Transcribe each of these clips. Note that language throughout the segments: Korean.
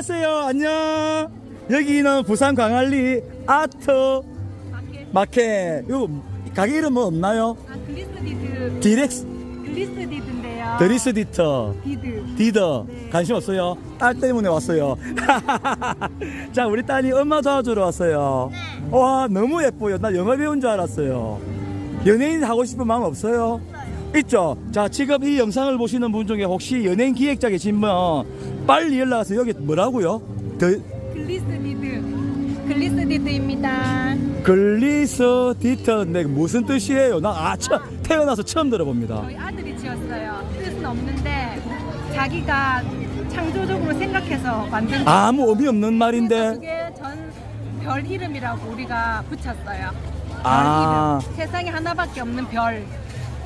안녕하세요. 안녕. 여기는 부산 광안리 아트 마켓. 요 가게 이름 뭐 없나요? 아, 글리스디드 디렉스 글리스디드인데요. 드리스 디터 디드. 디더 네. 관심 없어요? 딸 때문에 왔어요. 자 우리 딸이 엄마 도와주러 왔어요. 와 너무 예뻐요. 나 영화 배운 줄 알았어요. 연예인 하고 싶은 마음 없어요? 있죠. 자 지금 이 영상을 보시는 분 중에 혹시 연예인 기획자 계시면 빨리 연락하세요. 여기 뭐라고요? 더 글리스디드. 글리스디드입니다. 글리스 디터인데 무슨 뜻이에요? 나 아, 처, 태어나서 처음 들어봅니다. 저희 아들이 지었어요. 뜻은 없는데 자기가 창조적으로 생각해서 만든 아무 의미 없는 말인데 그게 전 별 이름이라고 우리가 붙였어요. 별 아. 이름. 세상에 하나밖에 없는 별.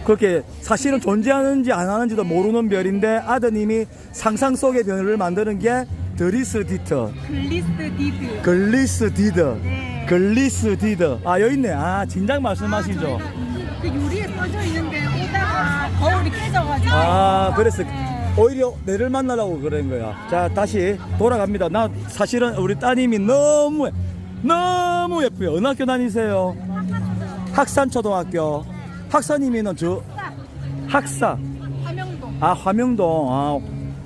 그렇게 사실은 존재하는지 안 하는지도 모르는 별인데 아드님이 상상 속의 별을 만드는 게 드리스 디터, 글리스 디드. 글리스 디더, 네. 글리스 디더. 아 여기 있네. 아 진작 말씀하시죠. 저희가 그 유리에 써져 있는데 오다가 거울이 깨져가지고. 아 그래서 네. 오히려 내를 만나라고 그런 거야. 자 다시 돌아갑니다. 나 사실은 우리 따님이 너무 너무 예뻐요. 어느 학교 다니세요? 학산초등학교. 학사님이는 저 학사. 화명동. 아 화명동 아,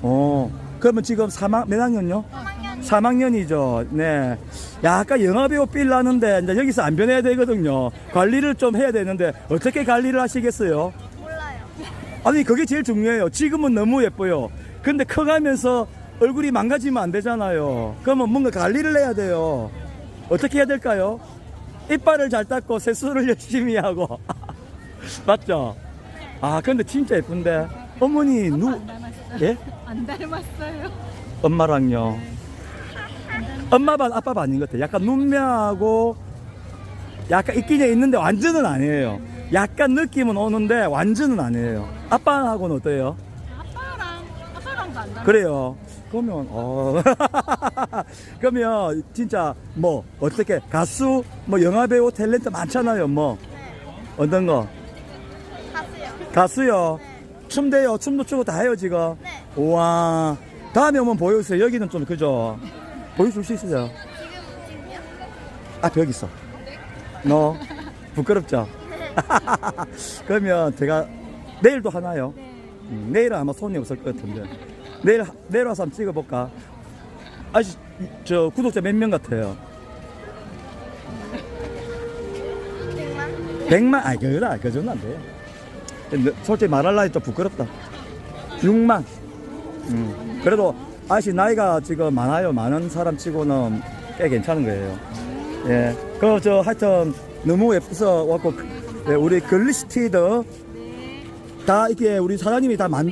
어 그러면 지금 3학 몇 학년요? 3학년이죠 네 약간 영화배우 빌라는데 이제 여기서 안 변해야 되거든요 관리를 좀 해야 되는데 어떻게 관리를 하시겠어요? 몰라요. 아니 그게 제일 중요해요 지금은 너무 예뻐요 근데 커가면서 얼굴이 망가지면 안 되잖아요 그러면 뭔가 관리를 해야 돼요 어떻게 해야 될까요? 이빨을 잘 닦고 세수를 열심히 하고 맞죠? 아 근데 진짜 예쁜데 어머니 누. 예? 안 닮았어요. 엄마랑요 엄마 반 아빠 반인 것 같아요 약간 눈매하고 약간 있긴 있는데 완전은 아니에요 약간 느낌은 오는데 완전은 아니에요 아빠하고는 어때요? 아빠랑 아빠랑도 안 닮았어요. 그래요 그러면 어 그러면 진짜 뭐 어떻게 가수 뭐 영화 배우 탤런트 많잖아요 뭐 어떤 거 가수요. 가수요 춤대요. 춤도 추고 다 해요 지금. 네. 우와. 다음에 오면 보여주세요. 여기는 좀 그죠? 보여줄 수 있어요. 앞에 여기 있어. 너 부끄럽죠? 그러면 제가 내일도 하나요? 음, 내일은 아마 손이 없을 것 같은데. 내일 하- 내일 와서 한번 찍어볼까? 아직 저 구독자 몇 명 같아요? 백만. 100만? 아니 그거다. 그 정도 안 돼. 솔직히 말할라 좀 부끄럽다 6만 음. 그래도 아저씨 나이가 지금 많아요 많은 사람 치고는 꽤 괜찮은 거예요 예. 그 저 하여튼 너무 예뻐서 왔고 예, 우리 글리스티드 다 이게 우리 사장님이 다 만,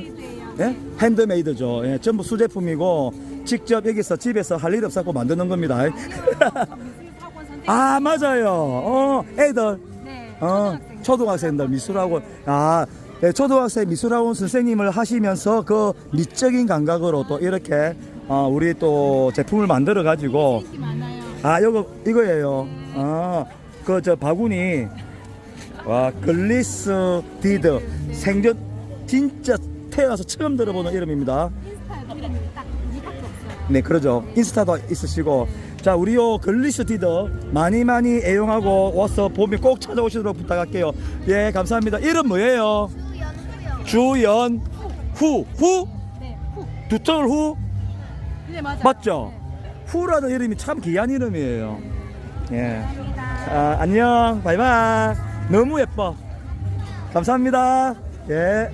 예? 핸드메이드죠. 예, 전부 수제품이고 직접 여기서 집에서 할 일 없었고 만드는 겁니다. 아 맞아요. 어 애들 네. 어, 초등학생. 초등학생들 미술학원 아 예, 초등학생 미술학원 선생님을 하시면서 그 미적인 감각으로 또 이렇게 어, 우리 또 제품을 만들어 가지고. 아 이거 이거예요. 아그 저 바구니 와 글리스 디드 생전 진짜 태어나서 처음 들어보는 이름입니다. 네, 그러죠. 인스타도 있으시고. 자, 우리 요 글리스 디더 많이 많이 애용하고 와서 보면 꼭 찾아오시도록 부탁할게요. 예, 감사합니다. 이름 뭐예요? 주연 후. 후? 네. 후. 두털 후? 네 맞아요. 맞죠? 네. 후라는 이름이 참 귀한 이름이에요. 예. 아, 안녕. 바이바이. 너무 예뻐. 감사합니다. 예.